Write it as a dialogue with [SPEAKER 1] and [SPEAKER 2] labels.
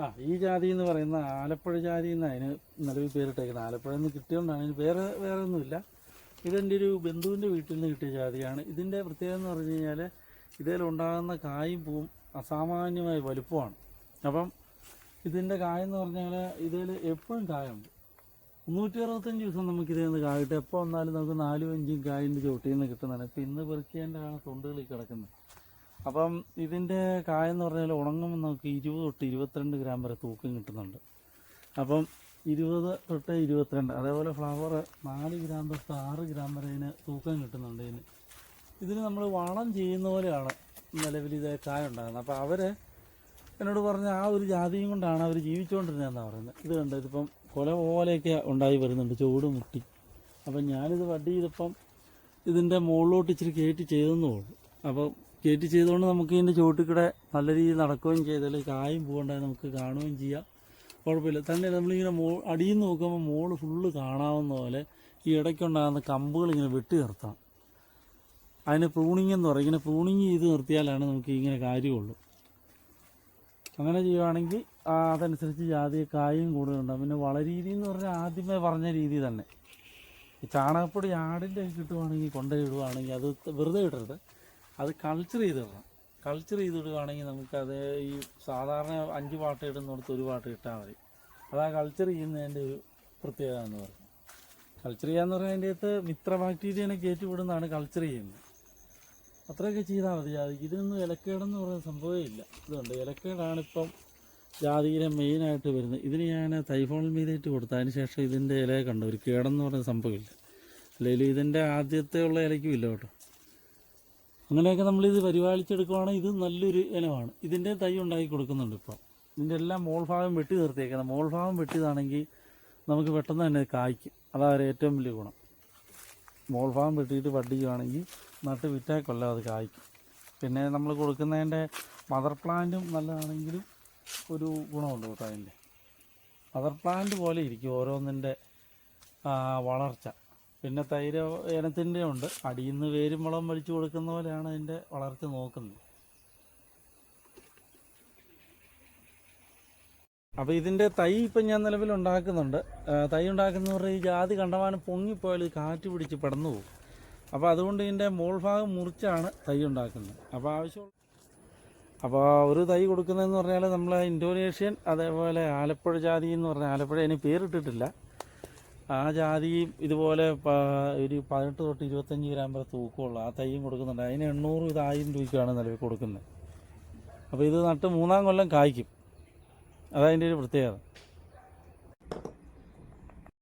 [SPEAKER 1] ആ ഈ ജാതി എന്ന് പറയുന്ന ആലപ്പുഴ ജാതി എന്ന് അതിന് നിലവിൽ പേരിട്ടേക്കുന്നത്. ആലപ്പുഴ നിന്ന് കിട്ടിയതുകൊണ്ടാണ്. അതിന് വേറെ വേറെ ഒന്നുമില്ല. ഇതെന്റെ ഒരു ബന്ധുവിന്റെ വീട്ടിൽ നിന്ന് കിട്ടിയ ജാതിയാണ്. ഇതിന്റെ പ്രത്യേകത എന്ന് പറഞ്ഞു കഴിഞ്ഞാൽ ഇതിലുണ്ടാകുന്ന കായും പൂവും അസാമാന്യമായ വലുപ്പമാണ്. അപ്പം ഇതിന്റെ കായെന്ന് പറഞ്ഞാൽ ഇതിൽ എപ്പോഴും കായുണ്ട്. മുന്നൂറ്റി അറുപത്തഞ്ച് ദിവസം നമുക്ക് ഇതിൽ നിന്ന് കായിട്ട് എപ്പോൾ വന്നാലും നമുക്ക് നാലും അഞ്ചും കായിന്റെ ചോട്ടിൽ നിന്ന് കിട്ടുന്നതാണ്. ഇപ്പം ഇന്ന് പെറുക്കിയതിന്റെയാണ് തൊണ്ടുകളിൽ കിടക്കുന്നത്. അപ്പം ഇതിന്റെ കായെന്ന് പറഞ്ഞാൽ ഉണങ്ങുമ്പോൾ നമുക്ക് ഇരുപത് തൊട്ട് ഇരുപത്തിരണ്ട് ഗ്രാം വരെ തൂക്കം കിട്ടുന്നുണ്ട്. അപ്പം ഇരുപത് തൊട്ട് ഇരുപത്തിരണ്ട് അതേപോലെ ഫ്ലവർ നാല് ഗ്രാം തൊട്ട് ആറ് ഗ്രാം വരെ ഇതിന് തൂക്കം കിട്ടുന്നുണ്ട് ഇതിന്. ഇതിന് നമ്മൾ വളം ചെയ്യുന്ന പോലെയാണ് നിലവിൽ ഇത് കായ ഉണ്ടാകുന്നത്. അപ്പോൾ അവർ എന്നോട് പറഞ്ഞ ആ ഒരു ജാതിയും കൊണ്ടാണ് അവർ ജീവിച്ചുകൊണ്ടിരുന്നതെന്നാണ് പറയുന്നത്. ഇത് കണ്ട് ഇതിപ്പം കൊല പോലെയൊക്കെ ഉണ്ടായി വരുന്നുണ്ട് ചൂട് മുട്ടി. അപ്പം ഞാനിത് വടി ചെയ്തപ്പം ഇതിന്റെ മുകളിലോട്ട് ഇച്ചിരി കയറ്റി ചെയ്തെന്ന് പോകും അപ്പോൾ കയറ്റി ചെയ്തുകൊണ്ട് നമുക്ക് ഇതിന്റെ ചുവട്ടിക്കൂടെ നല്ല രീതിയിൽ നടക്കുകയും ചെയ്താൽ കായും പോകണ്ടായി നമുക്ക് കാണുകയും ചെയ്യാം. കുഴപ്പമില്ല. തന്നെ നമ്മളിങ്ങനെ മോ അടിയിൽ നിന്ന് നോക്കുമ്പോൾ മോൾ ഫുള്ള് കാണാവുന്ന പോലെ ഈ ഇടയ്ക്കുണ്ടാകുന്ന കമ്പുകൾ ഇങ്ങനെ വെട്ടി നിർത്താം. അതിന് പ്രൂണിങ് എന്ന് പറയും. ഇങ്ങനെ പ്രൂണിങ് ചെയ്ത് നിർത്തിയാലാണ് നമുക്ക് ഇങ്ങനെ കാര്യമുള്ളൂ. അങ്ങനെ ചെയ്യുവാണെങ്കിൽ അതനുസരിച്ച് ജാതി കായും കൂടുതലുണ്ടാകും പിന്നെ വളരീതി എന്ന് പറഞ്ഞാൽ ആദ്യമേ പറഞ്ഞ രീതി തന്നെ. ഈ ചാണകപ്പൊടി ആടിന്റെ കിട്ടുവാണെങ്കിൽ കൊണ്ടുപോയി ഇടുവാണെങ്കിൽ അത് വെറുതെ ഇടരുത്. അത് കൾച്ചർ ചെയ്തിടണം കൾച്ചർ ചെയ്തിടുകയാണെങ്കിൽ നമുക്കത് ഈ സാധാരണ അഞ്ച് പാട്ട് ഇടുന്നിടത്ത് ഒരു പാട്ട് ഇട്ടാൽ മതി. അതാ കൾച്ചർ ചെയ്യുന്നതിന്റെ ഒരു പ്രത്യേകത എന്ന് പറയുന്നത്. കൾച്ചർ ചെയ്യാന്ന് പറഞ്ഞാൽ അതിന്റെ അകത്ത് മിത്ര ബാക്ടീരിയനെ കയറ്റി വിടുന്നതാണ് കൾച്ചർ ചെയ്യുന്നത്. അത്രയൊക്കെ ചെയ്താൽ മതി. ജാതിക്ക് ഇതിനൊന്നും ഇലക്കേടെന്ന് പറയുന്ന സംഭവമേ ഇല്ല. ഇതുണ്ട്. ഇലക്കേടാണ് ഇപ്പം ജാതിയിലെ മെയിനായിട്ട് വരുന്നത്. ഇതിന് ഞാൻ തൈഫോൺ മീതേറ്റ് കൊടുത്തു. അതിന് ശേഷം ഇതിന്റെ ഇല കണ്ടു. ഒരു കേടെന്ന് പറയുന്ന സംഭവമില്ല. അല്ലെങ്കിൽ ഇതിന്റെ ആദ്യത്തെ ഉള്ള ഇലയ്ക്കും ഇല്ല കേട്ടോ. അങ്ങനെയൊക്കെ നമ്മളിത് പരിപാലിച്ചെടുക്കുവാണെങ്കിൽ ഇത് നല്ലൊരു ഇനമാണ്. ഇതിന്റെ തൈ ഉണ്ടാക്കി കൊടുക്കുന്നുണ്ട് ഇപ്പോൾ ഇതിന്റെ എല്ലാം മോൾ ഭാഗം വെട്ടി നിർത്തിയേക്കുന്നത് മോൾ ഭാഗം വെട്ടിയതാണെങ്കിൽ നമുക്ക് പെട്ടെന്ന് തന്നെ കായ്ക്കും. അതാണ് ഏറ്റവും വലിയ ഗുണം. മോൾ ഭാഗം വെട്ടിയിട്ട് വടിക്കുകയാണെങ്കിൽ നട്ട് വിറ്റാൽ കൊല്ലം അത് കായ്ക്കും. പിന്നെ നമ്മൾ കൊടുക്കുന്നതിന്റെ മദർ പ്ലാന്റും നല്ലതാണെങ്കിലും ഒരു ഗുണമുണ്ട് കേട്ടോ അതിന്റെ. മദർ പ്ലാന്റ് പോലെ ഇരിക്കും ഓരോന്നിന്റെ വളർച്ച. പിന്നെ തൈര് ഇനത്തിന്റെ ഉണ്ട്. അടിയിൽ നിന്ന് വേരും വളം വലിച്ചു കൊടുക്കുന്ന പോലെയാണ് അതിന്റെ വളർച്ച നോക്കുന്നത്. അപ്പോൾ ഇതിന്റെ തൈ ഇപ്പം ഞാൻ നിലവിൽ ഉണ്ടാക്കുന്നുണ്ട്. തൈ ഉണ്ടാക്കുന്നവരുടെ ഈ ജാതി കണ്ടമാനം പൊങ്ങിപ്പോയാൽ കാറ്റ് പിടിച്ച് പെടന്നു പോകും. അപ്പോൾ അതുകൊണ്ട് ഇതിന്റെ മോൾ ഭാഗം മുറിച്ചാണ് തൈ ഉണ്ടാക്കുന്നത്. അപ്പോൾ ആവശ്യമുള്ള അപ്പോൾ ഒരു തൈ കൊടുക്കുന്നതെന്ന് പറഞ്ഞാൽ നമ്മൾ ഇൻഡോനേഷ്യൻ അതേപോലെ ആലപ്പുഴ ജാതി എന്ന് പറഞ്ഞാൽ ആലപ്പുഴ അതിന് പേരിട്ടിട്ടില്ല. ആ ജാതിയും ഇതുപോലെ ഒരു പതിനെട്ട് തൊട്ട് ഇരുപത്തഞ്ച് ഗ്രാം വരെ തൂക്കമുള്ള ആ തൈയും കൊടുക്കുന്നുണ്ട്. അതിന് എണ്ണൂറ് ഇത് ആയിരം രൂപയ്ക്കാണ് നിലവിൽ കൊടുക്കുന്നത്. അപ്പോൾ ഇത് നട്ട് മൂന്നാം കൊല്ലം കായ്ക്കും. അതതിന്റെ ഒരു പ്രത്യേകത.